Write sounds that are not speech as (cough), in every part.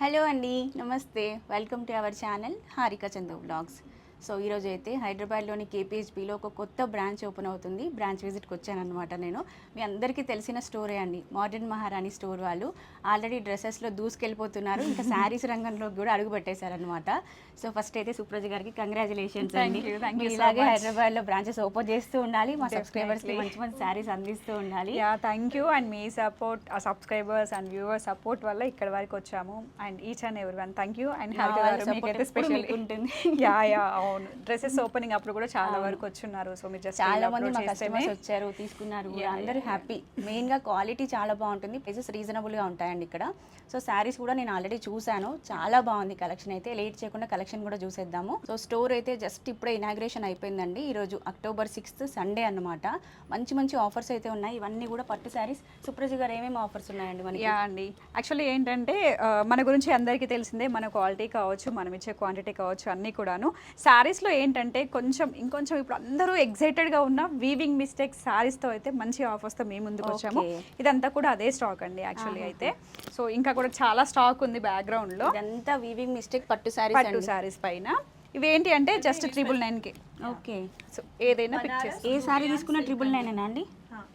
Hello అండి నమస్తే. Welcome to our channel Harika Chandu blogs. So ఈరోజు అయితే హైదరాబాద్లోని కేపీహెచ్బిలో ఒక కొత్త బ్రాంచ్ ఓపెన్ అవుతుంది. బ్రాంచ్ విజిట్కి వచ్చానమాట నేను. మీ అందరికీ తెలిసిన స్టోరే అండి. మోడర్న్ మహారాణి స్టోర్ వాళ్ళు ఆల్రెడీ డ్రెస్సెస్లో దూసుకెళ్ళిపోతున్నారు. ఇంకా (laughs) శారీస్ రంగంలో కూడా అడుగు పెట్టేశారనమాట సో ఫస్ట్ అయితే సుప్రజ గారికి కంగ్రాచులేషన్స్ అండి. ఇలాగే. హైదరాబాద్లో బ్రాంచెస్ ఓపెన్ చేస్తూ ఉండాలి. మా సబ్స్క్రైబర్స్కి. మంచి మంచి శారీస్ అందిస్తూ ఉండాలి. యా థ్యాంక్ యూ అండ్ మీ సపోర్ట్ ఆ సబ్స్క్రైబర్స్ అండ్ వ్యూవర్స్ సపోర్ట్ వల్ల ఇక్కడ వరకు వచ్చాము. And each and every one thank you and ఎప్పుడు స్పెషల్ ఉంటుంది. యా యా అవును. డ్రెస్సెస్ ఓపెనింగ్ అప్పుడు కూడా చాలా వరకు వచ్చున్నారు. సో మీరు జస్ట్ చాలా మంది మా కస్టమర్స్ వచ్చారు తీసుకున్నారు. అందరూ హ్యాపీ మెయిన్గా క్వాలిటీ చాలా బాగుంటుంది. ప్రైసెస్ రీజనబుల్గా ఉంటాయండి ఇక్కడ. సో శారీస్ కూడా నేను ఆల్రెడీ చూసాను చాలా బాగుంది కలెక్షన్ అయితే. లేట్ చేయకుండా కలెక్షన్ కూడా చూసేద్దాము. సో స్టోర్ అయితే జస్ట్ ఇప్పుడే ఇనాగ్రేషన్ అయిపోయిందండి. ఈ రోజు అక్టోబర్ సిక్స్త్ సండే అన్నమాట. మంచి మంచి ఆఫర్స్ అయితే ఉన్నాయి. ఇవన్నీ కూడా పట్టు శారీస్ సుప్రజ గారు ఏమేమి ఆఫర్స్ ఉన్నాయండి మనకి? యా అండి. యాక్చువల్లీ ఏంటంటే ఆ, మన గురించి అందరికీ తెలిసిందే మన క్వాలిటీ కావచ్చు మనం ఇచ్చే క్వాంటిటీ కావచ్చు అన్నీ కూడాను. శారీస్లో ఏంటంటే కొంచెం ఇంకొంచెం ఇప్పుడు అందరూ ఎగ్జైటెడ్గా ఉన్న వీవింగ్ మిస్టేక్స్ శారీస్తో అయితే మంచి ఆఫర్స్తో మేము ముందుకు వచ్చాము. ఇదంతా కూడా అదే స్టాక్ అండి యాక్చువల్లీ అయితే. సో ఇంకా కూడా చాలా స్టాక్ ఉంది బ్యాక్గ్రౌండ్లో ఇదంతా వీవింగ్ మిస్టేక్ పట్టు శారీస్ పట్టు శారీస్ పైన. ఇవి ఏంటి అంటే జస్ట్ ట్రిపుల్ నైన్కి ఓకే. సో ఏదైనా పిక్ ఏ శారీ తీసుకున్న ట్రిపుల్ నైన్ అండి?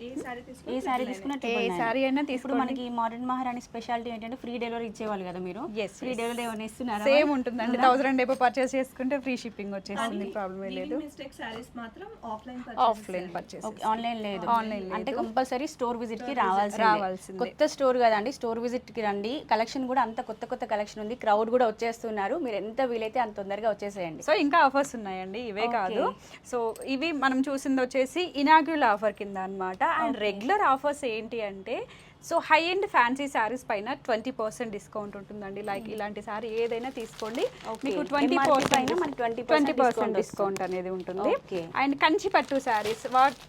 ఏ సారీ ఏ శారీ తీసుకున్న ఏ శారీ అయినా ఇప్పుడు మనకి మోడర్న్ మహారాణి స్పెషాలిటీ ఏంటంటే ఫ్రీ డెలివరీ ఇచ్చేవాళ్ళు కదా మీరు? Yes, free. డెలివరీ ఏమైనా ఇస్తున్నారా సేమ్ ఉంటుందండి. థౌసండ్ ఏపో పర్చేస్ చేసుకుంటే ఫ్రీ షిప్పింగ్ వచ్చేస్తుంది ప్రాబ్లమే లేదు. మిస్టేక్ సారీస్ మాత్రం offline offline purchase okay online లేదు. లేదు. అంటే కంపల్సరీ స్టోర్ విజిట్కి రావాల్సిందే. రావాల్సిందే. కొత్త స్టోర్ కదండి స్టోర్ విజిట్కి రండి. కలెక్షన్ కూడా అంత కొత్త కొత్త కలెక్షన్ ఉంది. క్రౌడ్ కూడా వచ్చేస్తున్నారు. మీరు ఎంత వీలైతే అంత తొందరగా వచ్చేసేయండి. సో ఇంకా ఆఫర్స్ ఉన్నాయండి. ఇవే కాదు. సో ఇవి మనం చూసింది వచ్చేసి ఇనాగ్యుల్ ఆఫర్ కింద అన్నమాట. అండ్ రెగ్యులర్ ఆఫర్స్ ఏంటి అంటే so high and fancy saris పైన ట్వంటీ పర్సెంట్ డిస్కౌంట్ ఉంటుందండి. లైక్ ఇలాంటి సారీ ఏదైనా తీసుకోండి. మీకు ట్వంటీ పర్సెంట్ పైన మనకి 20% ట్వంటీ పర్సెంట్ డిస్కౌంట్ అనేది ఉంటుంది. అండ్ కంచి పట్టు శారీస్ వాట్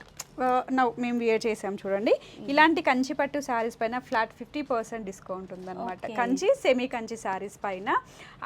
నౌ మేము వియర్ చేసాం చూడండి. ఇలాంటి కంచి పట్టు శారీస్ పైన ఫ్లాట్ ఫిఫ్టీ పర్సెంట్ డిస్కౌంట్ ఉందన్నమాట. కంచి సెమీ కంచి శారీస్ పైన.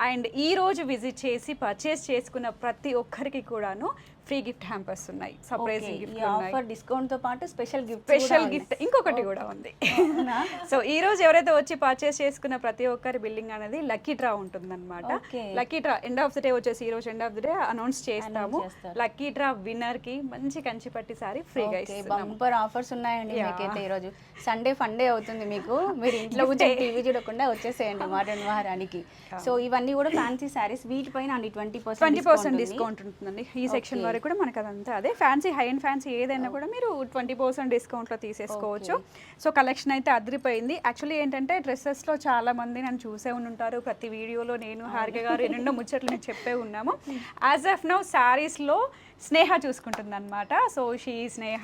అండ్ ఈ రోజు విజిట్ చేసి పర్చేస్ చేసుకున్న ప్రతి ఒక్కరికి కూడాను ఫ్రీ గిఫ్ట్ హ్యాంపర్స్ ఉన్నాయి. సర్ప్రైజింగ్ గిఫ్ట్ ఆఫర్ డిస్కౌంట్తో పాటు స్పెషల్ గిఫ్ట్ స్పెషల్ గిఫ్ట్ ఇంకొకటి కూడా ఉంది. (laughs) సో ఈ రోజు ఎవరైతే వచ్చి పర్చేస్ చేసుకున్న ప్రతి ఒక్కరి బిల్డింగ్ అనేది లక్కీ డ్రా ఉంటుందన్నమాట. Lucky draw end of the day వచ్చేసి ఈ రోజు end of the day announce చేస్తాము. లక్కీ డ్రా విన్నర్కి మంచి కంచి పట్టి సారీ ఫ్రీగా బంపర్ ఆఫర్స్ ఉన్నాయండి. మీకైతే ఈ రోజు. సండే ఫండే అవుతుంది మీకు. (laughs) మీరు ఇంట్లో కూర్చొని టీవీ చూడకుండా వచ్చేసేయండి మోడర్న్ మహారానికి సో ఇవన్నీ కూడా ఫ్యాన్సీ శారీస్ వీటిపైన twenty twenty percent percent discount ఉంటుందండి. ఈ సెక్షన్ Okay. వరకు కూడా మనకు అదంతా అదే ఫ్యాన్సీ హై అండ్ ఫ్యాన్సీ ఏదైనా కూడా మీరు ట్వంటీ పర్సెంట్ డిస్కౌంట్లో తీసేసుకోవచ్చు. సో కలెక్షన్ అయితే అదిరిపోయింది. యాక్చువల్లీ ఏంటంటే డ్రెస్సెస్లో చాలా మంది నన్ను చూసే ఉంటారు. ప్రతి వీడియోలో నేను హారిక గారు ఎన్నెన్నో ముచ్చట్లు మీకు చెప్పే ఉన్నాము. యాజ్ ఆఫ్ నౌ శారీస్లో స్నేహ చూసుకుంటుంది అనమాట సో షీ స్నేహ.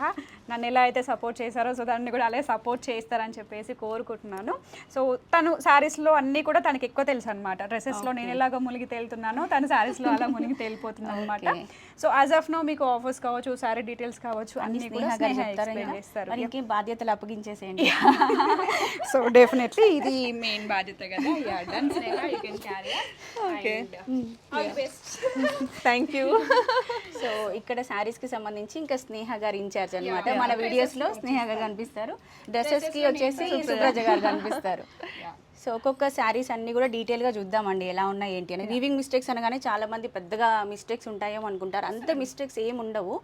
నన్ను ఎలా అయితే సపోర్ట్ చేశారో సో దాన్ని కూడా అలాగే సపోర్ట్ చేస్తారని చెప్పేసి కోరుకుంటున్నాను. సో తను శారీస్లో అన్నీ కూడా తనకి ఎక్కువ తెలుసు అనమాట డ్రెస్సెస్లో నేను ఎలాగో మునిగి తేలుతున్నానో తను శారీస్లో అలా మునిగి తేలిపోతుంది అనమాట. సో యాజ్ ఆఫ్ నో మీకు ఆఫర్స్ కావచ్చు శారీ డీటెయిల్స్ కావచ్చు అన్ని కూడా ఇంకా? చేస్తారు. మరి ఇంకేం బాధ్యతలు అప్పగించేసేయండి? సో డెఫినెట్లీ (laughs) ఇది మెయిన్ బాధ్యత కదా. Yeah done Sneha you can carry okay thank you so ఇక్కడ శారీస్కి సంబంధించి ఇంకా స్నేహ గారు ఇన్ఛార్జ్ అన్నమాట. మన వీడియోస్లో స్నేహ గారు కనిపిస్తారు. డ్రెస్సెస్కి వచ్చేసి సుప్రజ గారు కనిపిస్తారు. సో ఒక్కొక్క శారీస్ అన్ని కూడా డీటెయిల్గా చూద్దామండి ఎలా ఉన్నాయి ఏంటి అని. వీవింగ్ మిస్టేక్స్ అనగానే చాలా మంది పెద్దగా మిస్టేక్స్ ఉంటాయేమో అనుకుంటారు. అంత మిస్టేక్స్ ఏం ఉండవు.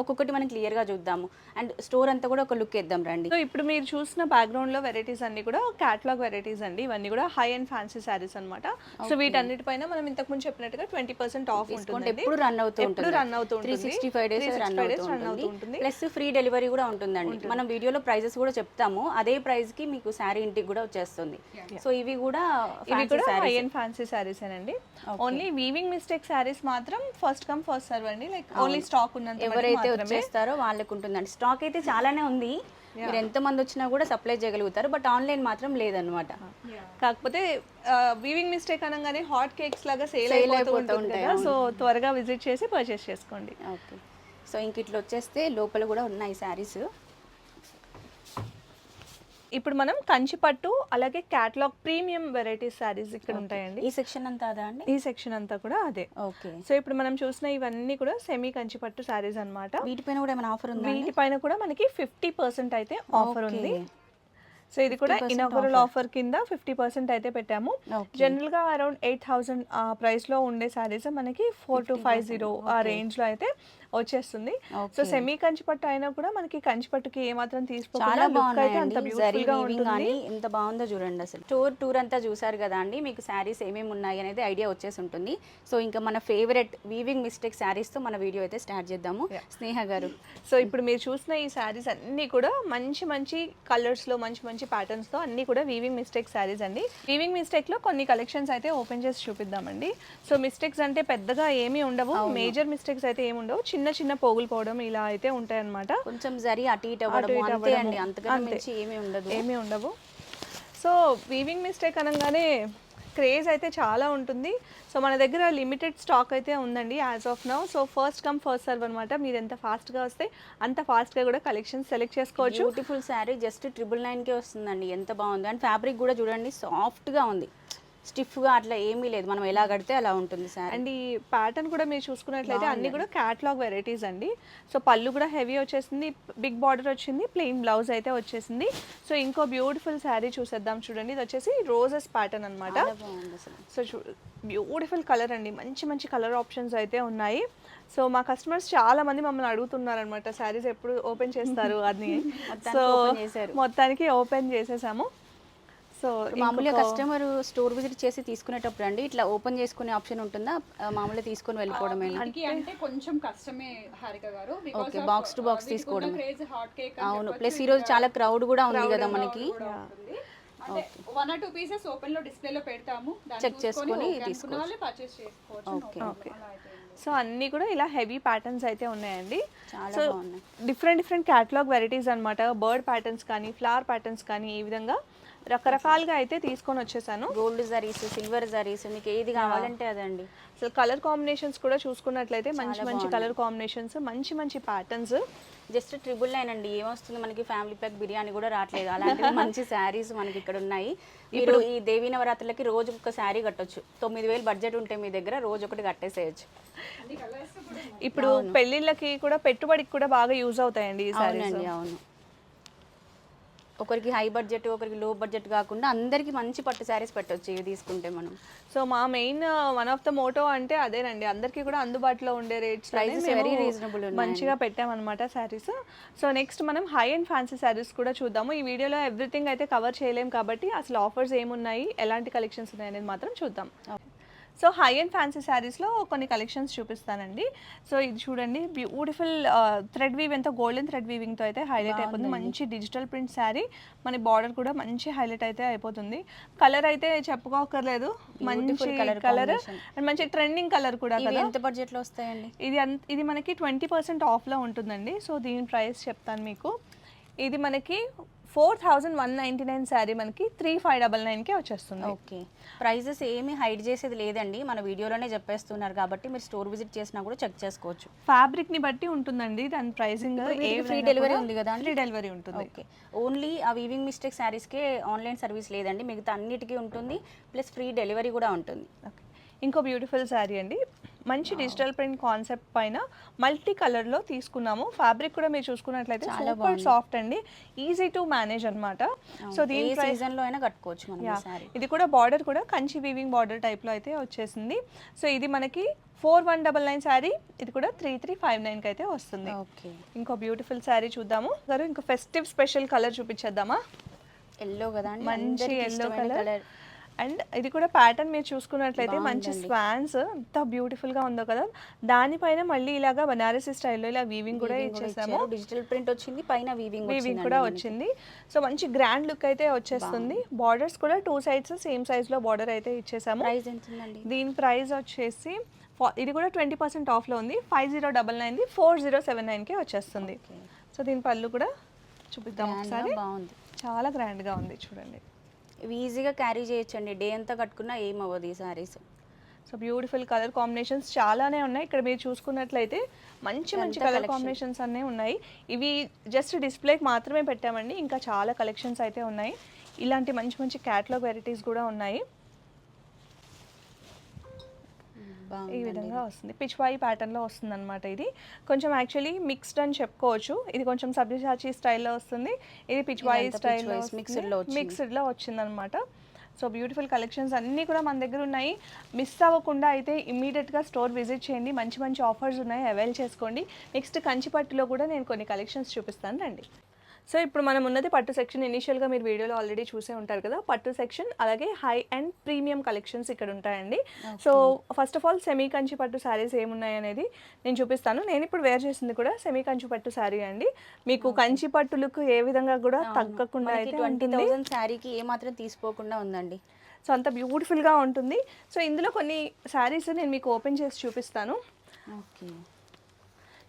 ఒక్కొక్కటి మనం క్లియర్గా చూద్దాము. అండ్ స్టోర్ అంతా కూడా ఒక లుక్ ఇద్దాం రండి. సో ఇప్పుడు మీరు చూసిన బ్యాక్గ్రౌండ్లో వెరైటీస్ అన్ని కూడా క్యాటలాగ్ వెరైటీస్ అండి. ఇవన్నీ కూడా హై అండ్ ఫ్యాన్సీ శారీస్ అన్నమాట. సో వీటన్నిటిపైన మనం ఇంతకు ముందు చెప్పినట్టుగా ట్వంటీ పర్సెంట్ ఆఫ్ ఉంటుంది ఎప్పుడు రన్ అవుతూ ఉంటుంది. రన్ అవుతూ త్రీ ఉంటుంది సిక్స్టీ ఫైవ్ డేస్ 365 రన్ అవుతూ ఉంటుంది. ప్లస్ ఫ్రీ డెలివరీ కూడా ఉంటుందండి. మనం వీడియోలో ప్రైజెస్ కూడా చెప్తాము. అదే ప్రైస్కి మీకు శారీ ఇంటికి కూడా వచ్చేస్తుంది. సో ఇవి కూడా ఇవి కూడా హై. అండ్ ఫ్యాన్సీ శారీస్ అండి ఓన్లీ వీవింగ్ మిస్టేక్ శారీస్ మాత్రం ఫస్ట్ కమ్ ఫస్ట్ సర్వ్ అండి. లైక్ ఓన్లీ స్టాక్ ఉన్నంత ఎవరైతే వచ్చేస్తారో వాళ్ళకు ఉంటుందండి. స్టాక్ అయితే చాలానే ఉంది. మీరు ఎంత మంది వచ్చినా కూడా సప్లై చేయగలుగుతారు. బట్ ఆన్లైన్ మాత్రం లేదనమాట కాకపోతే వీవింగ్ మిస్టేక్ అనగానే హాట్ కేక్స్ లాగా సేల్ అయిపోతూ ఉంటాయి, సో త్వరగా విజిట్ చేసి పర్చేస్ చేసుకోండి. ఓకే సో ఇంక ఇట్లా వచ్చేస్తే లోపల కూడా ఉన్నాయి శారీస్ ఇప్పుడు మనం కంచి పట్టు అలాగే క్యాటలాగ్ ప్రీమియం వెరైటీస్ శారీస్ ఇక్కడ ఉంటాయండి. ఈ సెక్షన్ అంతా అదా అండి? ఈ సెక్షన్ అంతా కూడా అదే. ఓకే సో ఇప్పుడు మనం చూసిన ఇవన్నీ కూడా సెమీ కంచి పట్టు శారీస్ అన్నమాట. వీటిపైన కూడా ఏమైనా ఆఫర్ ఉందా వీటిపైన కూడా మనకి ఫిఫ్టీ పర్సెంట్ అయితే ఆఫర్ ఉంది. సో ఇది కూడా ఇనాగరల్ ఆఫర్ కింద ఫిఫ్టీ పర్సెంట్ అయితే పెట్టాము. జనరల్గా అరౌండ్ ఎయిట్ థౌసండ్ ప్రైస్లో ఉండే శారీస్ మనకి ఫోర్ టు ఫైవ్ జీరో ఆ రేంజ్లో అయితే వచ్చేస్తుంది. సో సెమీ కంచిపట్టు అయినా కూడా మనకి కంచిపట్టుకి ఏమాత్రం తీసుకోకుండా లుక్ అయితే అంత బ్యూటిఫుల్గా ఉంటుంది. ఎంత బాగుందో చూడండి అసలు. టూర్ టూర్ అంతా చూసారు కదా అండి. మీకు శారీస్ ఏమేమి ఉన్నాయి అనేది ఐడియా వచ్చేసి ఉంటుంది. సో ఇంకా మన ఫేవరెట్ వీవింగ్ మిస్టేక్ శారీస్తో మన వీడియో అయితే స్టార్ట్ చేద్దాము. స్నేహ గారు. సో ఇప్పుడు మీరు చూసిన ఈ శారీస్ అన్నీ కూడా మంచి మంచి కలర్స్లో మంచి మంచి ప్యాటర్న్స్తో అన్నీ కూడా వీవింగ్ మిస్టేక్ శారీస్ అండి. వీవింగ్ మిస్టేక్లో కొన్ని కలెక్షన్స్ అయితే ఓపెన్ చేసి చూపిద్దామండి. సో మిస్టేక్స్ అంటే పెద్దగా ఏమీ ఉండవు. మేజర్ మిస్టేక్స్ అయితే ఏమి ఉండవు. చిన్న చిన్న పోగులు పోవడం ఇలా అయితే ఉంటాయి అన్నమాట కొంచెం జరీ అటు ఇటు ఇటు అంతే ఏమీ ఉండదు. ఏమీ ఉండవు. సో వీవింగ్ మిస్టేక్ అనగానే క్రేజ్ అయితే చాలా ఉంటుంది. సో మన దగ్గర లిమిటెడ్ స్టాక్ అయితే ఉందండి as of now so first come first serve అనమాట మీరు ఎంత ఫాస్ట్గా వస్తే అంత ఫాస్ట్గా కూడా కలెక్షన్ సెలెక్ట్ చేసుకోవచ్చు. Beautiful sari just triple nine కే వస్తుందండి. ఎంత బాగుంది. అండ్ ఫ్యాబ్రిక్ కూడా చూడండి సాఫ్ట్గా ఉంది. స్టిఫ్గా అట్లా ఏమీ లేదు. మనం ఎలా కడితే అలా ఉంటుంది శారీ. అండ్ ఈ ప్యాటర్న్ కూడా మీరు చూసుకున్నట్లయితే అన్ని కూడా క్యాట్లాగ్ వెరైటీస్ అండి. సో పళ్ళు కూడా హెవీ వచ్చేసింది బిగ్ బార్డర్ వచ్చింది ప్లెయిన్ బ్లౌజ్ అయితే వచ్చేసింది. సో ఇంకో బ్యూటిఫుల్ శారీ చూసేద్దాం చూడండి. ఇది వచ్చేసి రోజెస్ ప్యాటర్న్ అనమాట సో బ్యూటిఫుల్ కలర్ అండి. మంచి మంచి కలర్ ఆప్షన్స్ అయితే ఉన్నాయి. సో మా కస్టమర్స్ చాలా మంది మమ్మల్ని అడుగుతున్నారు అనమాట శారీస్ ఎప్పుడు ఓపెన్ చేస్తారు? అని. (laughs) మొత్తానికి సో. మొత్తానికి ఓపెన్ చేసేసాము. సో మామూలుగా కస్టమర్ స్టోర్ విజిట్ చేసి తీసుకునేటప్పుడు అండి ఇట్లా ఓపెన్ చేసుకునే ఆప్షన్ ఉంటుందా? మామూలుగా తీసుకొని వెళ్ళిపోవడమేనా మనకి అంటే కొంచెం కష్టమే హారిక గారు ఓకే బాక్స్ టు బాక్స్ తీసుకోవడం. క్రేజ్ హాట్ కేక్ అవును ప్లస్ ఈ రోజు చాలా క్రౌడ్ కూడా ఉంది కదా మనకి. అంటే వన్ ఆర్ టూ పీసెస్ ఓపెన్లో డిస్ప్లే లో పెడతాము Check చేసుకొని తీసుకోవచ్చు. వాళ్ళే పర్చేస్ చేసుకోవచ్చు ఓకే ఓకే సో అన్నీ కూడా ఇలా హెవీ ప్యాటర్న్స్ అయితే ఉన్నాయండి. చాలా సో బాగున్నాయి. డిఫరెంట్ డిఫరెంట్ క్యాటలాగ్ వెరైటీస్ అన్నమాట. బర్డ్ ప్యాటర్న్స్ కానీ ఫ్లవర్ ప్యాటర్న్స్ కానీ ఈ విధంగా రకరకాలుగా అయితే తీసుకొని వచ్చేసాను. గోల్డ్ జరీస్ సిల్వర్ జరీస్ మీకు ఏది కావాలంటే అదండి. అసలు కలర్ కాంబినేషన్స్ కూడా చూసుకున్నట్లయితే మంచి మంచి కలర్ కాంబినేషన్స్ మంచి మంచి ప్యాటర్న్స్ జస్ట్ ట్రిపుల్ నైన్ అండి. ఏమొస్తుంది మనకి ఫ్యామిలీ ప్యాక్ బిర్యానీ కూడా రావట్లేదు. అలాంటి మంచి శారీస్ మనకి ఇక్కడ ఉన్నాయి. ఇప్పుడు ఈ దేవీ నవరాత్రులకి రోజు ఒక శారీ కట్టొచ్చు. తొమ్మిది వేలు బడ్జెట్ ఉంటే మీ దగ్గర రోజు ఒకటి కట్టేసేయచ్చు. ఇప్పుడు పెళ్ళిళ్ళకి కూడా పెట్టుబడికి కూడా బాగా యూజ్ అవుతాయండి ఈ అవునండి అవును. ఒకరికి హై బడ్జెట్ ఒకరికి లో బడ్జెట్ కాకుండా అందరికి మంచి పట్టు శారీస్ పెట్టొచ్చు ఇవి తీసుకుంటే మనం. సో మా main one of the motto అంటే అదేనండి. అందరికీ కూడా అందుబాటులో ఉండే రేట్స్ very reasonable ఉన్నాయండి. మంచిగా పెట్టామన్నమాట శారీస్ సో నెక్స్ట్ మనం హై అండ్ ఫ్యాన్సీ శారీస్ కూడా చూద్దాము. ఈ వీడియోలో ఎవ్రీథింగ్ అయితే కవర్ చేయలేం కాబట్టి అసలు ఆఫర్స్ ఏమున్నాయి ఎలాంటి కలెక్షన్స్ ఉన్నాయి అనేది మాత్రం చూద్దాం. సో హై అండ్ ఫ్యాన్సీ శారీస్లో కొన్ని కలెక్షన్స్ చూపిస్తానండి. సో ఇది చూడండి బ్యూటిఫుల్ థ్రెడ్ వీవ్ ఎంత గోల్డెన్ థ్రెడ్ వీవింగ్తో అయితే హైలైట్ అయిపోతుంది. మంచి డిజిటల్ ప్రింట్ శారీ మన బార్డర్ కూడా మంచి హైలైట్ అయితే అయిపోతుంది. కలర్ అయితే చెప్పుకోకర్లేదు మంచి కలర్. అండ్ మంచి ట్రెండింగ్ కలర్ కూడా కదా. ఎంత బడ్జెట్లో వస్తాయండి? ఇది ఇది మనకి ట్వంటీ పర్సెంట్ ఆఫ్లో ఉంటుందండి. సో దీని ప్రైస్ చెప్తాను మీకు. ఇది మనకి four thousand one ninety nine sari మనకి త్రీ ఫైవ్ డబల్ నైన్కే వచ్చేస్తుంది. ఓకే. ప్రైజెస్ ఏమి హైడ్ చేసేది లేదండి. మన వీడియోలోనే చెప్పేస్తున్నారు కాబట్టి మీరు స్టోర్ విజిట్ చేసినా కూడా చెక్ చేసుకోవచ్చు. ఫ్యాబ్రిక్ని బట్టి ఉంటుందండి. దాని ప్రైసింగ్ ఫ్రీ డెలివరీ ఉంది కదా ఫ్రీ డెలివరీ ఉంటుంది. ఓకే. ఓన్లీ ఆ వీవింగ్ మిస్టేక్ శారీస్కే ఆన్లైన్ సర్వీస్ లేదండి. మిగతా అన్నిటికీ ఉంటుంది. ప్లస్ ఫ్రీ డెలివరీ కూడా ఉంటుంది. ఓకే. ఇంకో బ్యూటిఫుల్ శారీ అండి. మంచి డిజిటల్ ప్రింట్ కాన్సెప్ట్ పైన మల్టీ కలర్లో తీసుకున్నాము. ఫ్యాబ్రిక్ కూడా మీరు చూసుకున్నట్లయితే సూపర్ సాఫ్ట్ అండి. ఈజీ టు మేనేజ్ అన్నమాట. సో దీని ప్రైస్ సీజన్లో అయినా కట్టుకోవచ్చు ఇది కూడా బార్డర్ కూడా కంచి వీవింగ్ బార్డర్ టైప్లో అయితే వచ్చేసింది. సో ఇది మనకి four one double nine sari ఇది కూడా త్రీ త్రీ ఫైవ్ నైన్కి అయితే వస్తుంది. ఇంకో బ్యూటిఫుల్ శారీ చూద్దాము. గారు ఇంకో ఫెస్టివ్ స్పెషల్ కలర్ చూపించేద్దామా? ఎల్లో కదా మంచి ఎల్లో కలర్ కలర్ అండ్ ఇది కూడా ప్యాటర్న్ మీరు చూసుకున్నట్లయితే మంచి స్వాన్స్ ఎంత బ్యూటిఫుల్గా ఉందో కదా. దానిపైన మళ్ళీ ఇలాగా బనారసి స్టైల్లో ఇలా వీవింగ్ కూడా ఇచ్చేసాము. డిజిటల్ ప్రింట్ వచ్చింది పైన వీవింగ్ వీవింగ్ కూడా వచ్చింది. సో మంచి గ్రాండ్ లుక్ అయితే వచ్చేస్తుంది. బార్డర్స్ కూడా టూ సైడ్స్ సేమ్ సైజ్లో బార్డర్ అయితే ఇచ్చేసాము. దీని ప్రైస్ వచ్చేసి ఇది కూడా ట్వంటీ పర్సెంట్ ఆఫ్లో ఉంది. ఫైవ్ జీరో డబల్ నైన్ది ఫోర్ జీరో సెవెన్ నైన్కి వచ్చేస్తుంది. సో దీని పళ్ళు కూడా చూపిద్దాం ఒకసారి. బాగుంది. చాలా గ్రాండ్గా ఉంది చూడండి. ఇవి ఈజీగా క్యారీ చేయొచ్చండి. డే అంతా కట్టుకున్నా ఏం అవ్వదు ఈ saris so beautiful colour combinations చాలానే ఉన్నాయి. ఇక్కడ మీరు చూసుకున్నట్లయితే మంచి మంచి కలర్ కాంబినేషన్స్ అన్నీ ఉన్నాయి. ఇవి జస్ట్ డిస్ప్లేకి మాత్రమే పెట్టామండి. ఇంకా చాలా కలెక్షన్స్ అయితే ఉన్నాయి. ఇలాంటి మంచి మంచి క్యాటలాగ్ వెరైటీస్ కూడా ఉన్నాయి. ఈ విధంగా వస్తుంది. పిచ్వాయి ప్యాటర్న్లో వస్తుంది అనమాట ఇది. కొంచెం యాక్చువల్లీ మిక్స్డ్ అని చెప్పుకోవచ్చు. ఇది కొంచెం సబ్జాచి స్టైల్లో వస్తుంది. ఇది పిచ్వాయి స్టైల్లో pitchwise mixed లో వచ్చింది. మిక్స్డ్లో వచ్చిందనమాట సో బ్యూటిఫుల్ కలెక్షన్స్ అన్నీ కూడా మన దగ్గర ఉన్నాయి. మిస్ అవ్వకుండా అయితే ఇమీడియట్గా స్టోర్ విజిట్ చేయండి. మంచి మంచి ఆఫర్స్ ఉన్నాయి. అవైల్ చేసుకోండి. నెక్స్ట్ కంచిపట్టులో కూడా నేను కొన్ని కలెక్షన్స్ చూపిస్తాను. రండి. సో ఇప్పుడు మనం ఉన్నది పట్టు సెక్షన్ ఇనిషియల్గా మీరు వీడియోలో ఆల్రెడీ చూసే ఉంటారు కదా పట్టు సెక్షన్ అలాగే హై అండ్ ప్రీమియం కలెక్షన్స్ ఇక్కడ ఉంటాయండి. So first of all semi Kanchi పట్టు శారీస్ ఏమున్నాయి అనేది నేను చూపిస్తాను. నేను ఇప్పుడు వేర్ చేసింది కూడా సెమీ కంచి పట్టు శారీ అండి. మీకు కంచి పట్టు లుక్ ఏ విధంగా కూడా తగ్గకుండా అయితే ట్వంటీ ఉంటుంది. థౌసండ్ శారీకి ఏ మాత్రం తీసుకోకుండా ఉందండి. సో అంత బ్యూటిఫుల్గా ఉంటుంది. సో ఇందులో కొన్ని శారీస్ నేను మీకు ఓపెన్ చేసి చూపిస్తాను. ఓకే.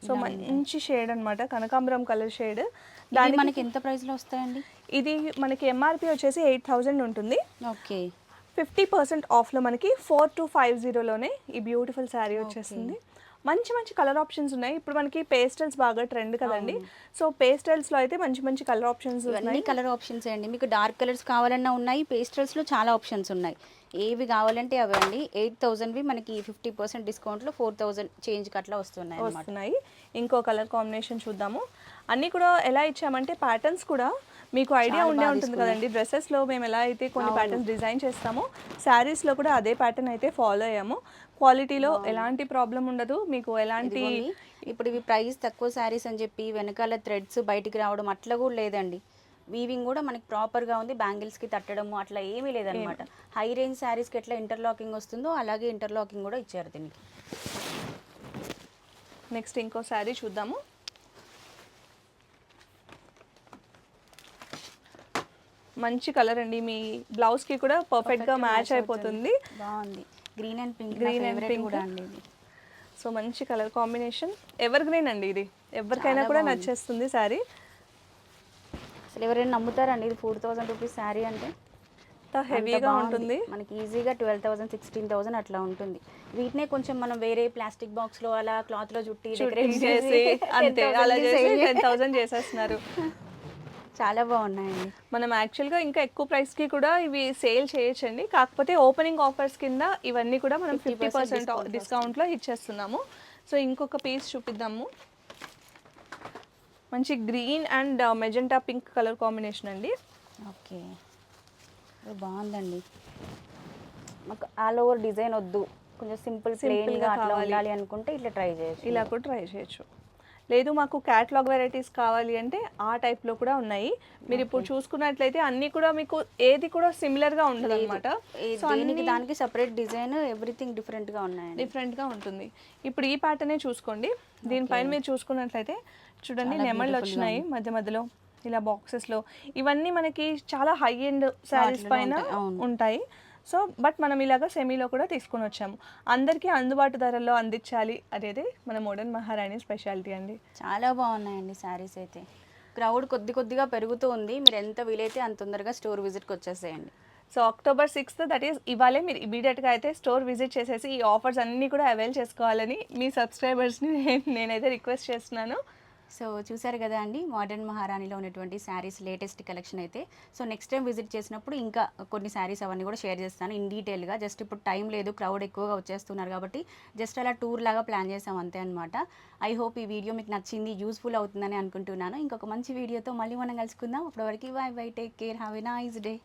సో మంచి షేడ్ అన్నమాట. కనకాంబరం కలర్ షేడ్. దాని మనకి ఎంత ప్రైస్లో వస్తాయండి? ఇది మనకి ఎంఆర్పి వచ్చేసి ఎయిట్ థౌజండ్ ఉంటుంది. ఓకే. ఫిఫ్టీ పర్సెంట్ ఆఫ్లో మనకి ఫోర్ టు ఫైవ్ జీరోలోనే ఈ బ్యూటిఫుల్ శారీ వచ్చేస్తుంది మంచి మంచి కలర్ ఆప్షన్స్ ఉన్నాయి. ఇప్పుడు మనకి పేస్టల్స్ బాగా ట్రెండ్ కదండి. సో పేస్టల్స్లో అయితే మంచి మంచి కలర్ ఆప్షన్స్ ఉన్నాయి. కలర్ ఆప్షన్స్ అండి. మీకు డార్క్ కలర్స్ కావాలన్నా ఉన్నాయి. పేస్టల్స్లో చాలా ఆప్షన్స్ ఉన్నాయి. ఏవి కావాలంటే అవి అండి. ఎయిట్ థౌసండ్వి మనకి ఫిఫ్టీ పర్సెంట్ డిస్కౌంట్లో ఫోర్ థౌసండ్ చేంజ్ అట్లా వస్తున్నాయి వస్తున్నాయి. ఇంకో కలర్ కాంబినేషన్ చూద్దాము. అన్నీ కూడా ఎలా ఇచ్చామంటే ప్యాటర్న్స్ కూడా మీకు ఐడియా ఉండే ఉంటుంది కదండి. డ్రెస్సెస్లో మేము ఎలా అయితే కొన్ని ప్యాటర్న్స్ డిజైన్ చేస్తామో శారీస్లో కూడా అదే ప్యాటర్న్ అయితే ఫాలో అయ్యాము. క్వాలిటీలో ఎలాంటి ప్రాబ్లం ఉండదు. మీకు ఎలాంటి ఇప్పుడు ఇవి ప్రైస్ తక్కువ శారీస్ అని చెప్పి వెనకాల థ్రెడ్స్ బయటికి రావడం అట్లా కూడా లేదండి. వీవింగ్ కూడా మనకి ప్రాపర్గా ఉంది. బ్యాంగిల్స్కి తట్టడము అట్లా ఏమీ లేదనమాట హై రేంజ్ శారీస్కి ఎట్లా ఇంటర్లాకింగ్ వస్తుందో అలాగే ఇంటర్లాకింగ్ కూడా ఇచ్చారు దీనికి. నెక్స్ట్ ఇంకో శారీ చూద్దాము. మంచి కలర్ అండి. మీ బ్లౌజ్కి కూడా పర్ఫెక్ట్గా మ్యాచ్ అయిపోతుంది. బాగుంది. Green and pink green and pink. కూడా అండి ఇది. సో మంచి కలర్ కాంబినేషన్ ఎవర్ గ్రీన్ అండి ఇది. ఎవరికైనా కూడా నచ్చేస్తుంది శారీ అసలు ఎవరైనా నమ్ముతారండి ఇది ఫోర్ థౌసండ్ రూపీస్ శారీ అంటే? హెవీగా. ఉంటుంది. మనకి ఈజీగా ట్వెల్వ్ థౌసండ్ సిక్స్టీన్ థౌసండ్ అట్లా ఉంటుంది. వీటినే కొంచెం మనం వేరే ప్లాస్టిక్ బాక్స్లో అలా క్లాత్లో చుట్టి డెకరేట్ చేసి (laughs) అంతే అలా చేసి టెన్ థౌసండ్ చేసేస్తున్నారు. (laughs) చాలా బాగున్నాయండి. మనం యాక్చువల్గా ఇంకా ఎక్కువ ప్రైస్కి కూడా ఇవి సేల్ చేయొచ్చండి. కాకపోతే ఓపెనింగ్ ఆఫర్స్ కింద ఇవన్నీ కూడా మనం ఫిఫ్టీ పర్సెంట్ డిస్కౌంట్లో ఇచ్చేస్తున్నాము. సో ఇంకొక పీస్ చూపిద్దాము. మంచి green and magenta pink colour combination అండి. ఓకే. బాగుందండి. మాకు ఆల్ ఓవర్ డిజైన్ వద్దు. కొంచెం సింపుల్ ప్లెయిన్గా అట్లా ఉండాలి అనుకుంటే ఇట్లా ట్రై చేయొచ్చు. ఇలా కూడా ట్రై చేయొచ్చు. లేదు మాకు క్యాట్లాగ్ వెరైటీస్ కావాలి అంటే ఆ టైప్లో కూడా ఉన్నాయి. మీరు ఇప్పుడు చూసుకున్నట్లయితే అన్నీ కూడా మీకు ఏది కూడా సిమిలర్గా ఉండదు అనమాట ఏ- దేనికి దానికి సపరేట్ డిజైన్ ఎవ్రీథింగ్ డిఫరెంట్గా ఉన్నాయండి. డిఫరెంట్గా ఉంటుంది. ఇప్పుడు ఈ ప్యాటర్నే చూసుకోండి. దీనిపైన మీరు చూసుకున్నట్లయితే చూడండి నెమళ్ళు వచ్చినాయి మధ్య మధ్యలో ఇలా బాక్సెస్లో ఇవన్నీ మనకి చాలా హై ఎండ్ శారీస్ పైన ఉంటాయి. సో బట్ మనం ఇలాగ సెమీలో కూడా తీసుకొని వచ్చాము. అందరికీ అందుబాటు ధరల్లో అందించాలి అనేది మన మోడర్న్ మహారాణి స్పెషాలిటీ అండి. చాలా బాగున్నాయండి శారీస్ అయితే. క్రౌడ్ కొద్ది కొద్దిగా పెరుగుతూ ఉంది. మీరు ఎంత వీలైతే అంత తొందరగా స్టోర్ విజిట్కి వచ్చేసేయండి. So October sixth that is ఇవాళే మీరు ఇమీడియట్గా అయితే స్టోర్ విజిట్ చేసేసి ఈ ఆఫర్స్ అన్నీ కూడా అవైల్ చేసుకోవాలని మీ సబ్స్క్రైబర్స్ని నేనైతే రిక్వెస్ట్ చేస్తున్నాను. సో చూసారు కదా అండి మోడర్న్ మహారాణిలో ఉన్నటువంటి శారీస్ లేటెస్ట్ కలెక్షన్ అయితే. సో నెక్స్ట్ టైం విజిట్ చేసినప్పుడు ఇంకా కొన్ని శారీస్ అవన్నీ కూడా షేర్ చేస్తాను ఇన్ డీటెయిల్గా జస్ట్ ఇప్పుడు టైం లేదు క్రౌడ్ ఎక్కువగా వచ్చేస్తున్నారు కాబట్టి జస్ట్ అలా టూర్ లాగా ప్లాన్ చేసాం అంతే అనమాట ఐ హోప్ ఈ వీడియో మీకు నచ్చింది యూస్ఫుల్ అవుతుందని అనుకుంటున్నాను. ఇంకొక మంచి వీడియోతో మళ్ళీ మనం కలుసుకుందాం. అప్పటివరకు bye bye take care have a nice day